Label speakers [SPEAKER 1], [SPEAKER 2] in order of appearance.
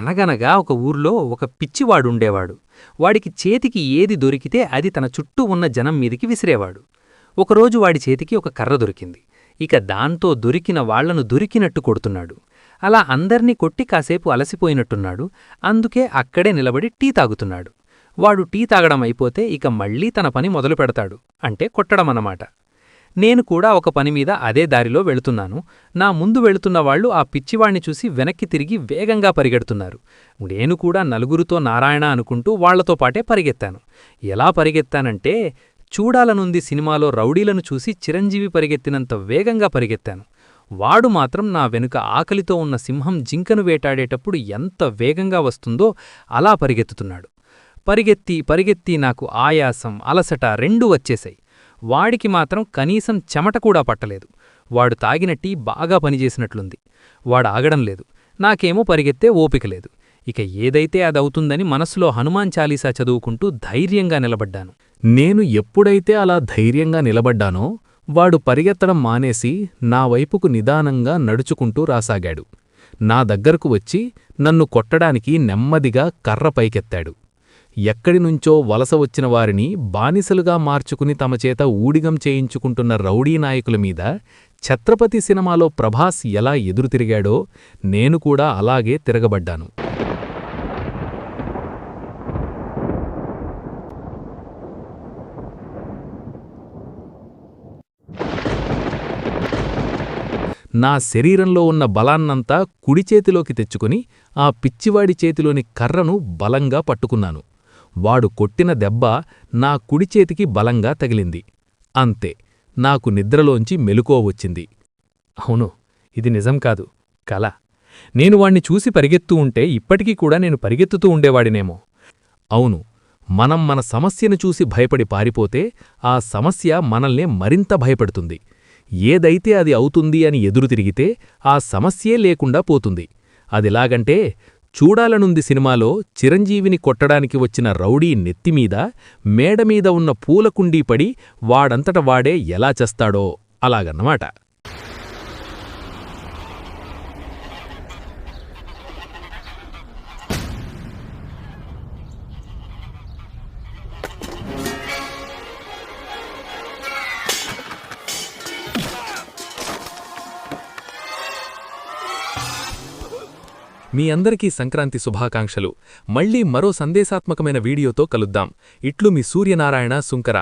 [SPEAKER 1] అనగనగా ఒక ఊర్లో ఒక పిచ్చివాడుండేవాడు. వాడికి చేతికి ఏది దొరికితే అది తన చుట్టూ ఉన్న జనం మీదికి విసిరేవాడు. ఒకరోజు వాడి చేతికి ఒక కర్ర దొరికింది. ఇక దాంతో దొరికిన వాళ్ళను దొరికినట్టు కొడుతున్నాడు. అలా అందర్నీ కొట్టి కాసేపు అలసిపోయినట్టున్నాడు. అందుకే అక్కడే నిలబడి టీ తాగుతున్నాడు. వాడు టీ తాగడం అయిపోతే ఇక మళ్ళీ తన పని మొదలు పెడతాడు అంటే కొట్టడమన్నమాట. నేను కూడా ఒక పని మీద అదే దారిలో వెళుతున్నాను. నా ముందు వెళుతున్న వాళ్ళు ఆ పిచ్చివాణ్ణి చూసి వెనక్కి తిరిగి వేగంగా పరిగెడుతున్నారు. నేను కూడా నలుగురితో నారాయణ అనుకుంటూ వాళ్ళతో పాటే పరిగెత్తాను. ఎలా పరిగెత్తానంటే చూడాలనుంది సినిమాలో రౌడీలను చూసి చిరంజీవి పరిగెత్తినంత వేగంగా పరిగెత్తాను. వాడు మాత్రం నా వెనుక ఆకలితో ఉన్న సింహం జింకను వేటాడేటప్పుడు ఎంత వేగంగా వస్తుందో అలా పరిగెత్తుతున్నాడు. పరిగెత్తి పరిగెత్తి నాకు ఆయాసం అలసట రెండూ వచ్చేశాయి. వాడికి మాత్రం కనీసం చెమట కూడా పట్టలేదు. వాడు తాగిన టీ బాగా పనిచేసినట్లుంది. వాడు ఆగడం లేదు. నాకేమో పరిగెత్తే ఓపిక లేదు. ఇక ఏదైతే అదవుతుందని మనసులో హనుమాన్ చాలీసా చదువుకుంటూ ధైర్యంగా నిలబడ్డాను.
[SPEAKER 2] నేను ఎప్పుడైతే అలా ధైర్యంగా నిలబడ్డానో వాడు పరిగెత్తడం మానేసి నా వైపుకు నిదానంగా నడుచుకుంటూ రాసాగాడు. నా దగ్గరకు వచ్చి నన్ను కొట్టడానికి నెమ్మదిగా కర్ర పైకెత్తాడు. ఎక్కడినుంచో వలస వచ్చిన వారిని బానిసలుగా మార్చుకుని తమ చేత ఊడిగం చేయించుకుంటున్న రౌడీ నాయకుల మీద ఛత్రపతి సినిమాలో ప్రభాస్ ఎలా ఎదురుతిరిగాడో నేను కూడా అలాగే తిరగబడ్డాను. నా శరీరంలో ఉన్న బలాన్నంతా కుడిచేతిలోకి తెచ్చుకుని ఆ పిచ్చివాడి చేతిలోని కర్రను బలంగా పట్టుకున్నాను. వాడు కొట్టిన దెబ్బ నా కుడిచేతికి బలంగా తగిలింది. అంతే నాకు నిద్రలోంచి మెలుకోవచ్చింది
[SPEAKER 1] అవును ఇది నిజం కాదు కల. నేను వాణ్ణి చూసి పరిగెత్తూ ఉంటే ఇప్పటికీ కూడా నేను పరిగెత్తుతూ ఉండేవాడినేమో.
[SPEAKER 2] అవును మనం మన సమస్యను చూసి భయపడి పారిపోతే ఆ సమస్య మనల్నే మరింత భయపెడుతుంది. ఏదైతే అది అవుతుంది అని ఎదురుతిరిగితే ఆ సమస్యే లేకుండా పోతుంది. అదిలాగంటే చూడాలనుంది సినిమాలో చిరంజీవిని కొట్టడానికి వచ్చిన రౌడీ నెత్తిమీద మేడమీద ఉన్న పూలకుండీ పడి వాడంతట వాడే ఎలా చేస్తాడో అలాగన్నమాట.
[SPEAKER 3] మీ అందరికీ సంక్రాంతి శుభాకాంక్షలు. మళ్ళీ మరో సందేశాత్మకమైన వీడియోతో కలుద్దాం. ఇట్లు మీ సూర్యనారాయణ సుంకర.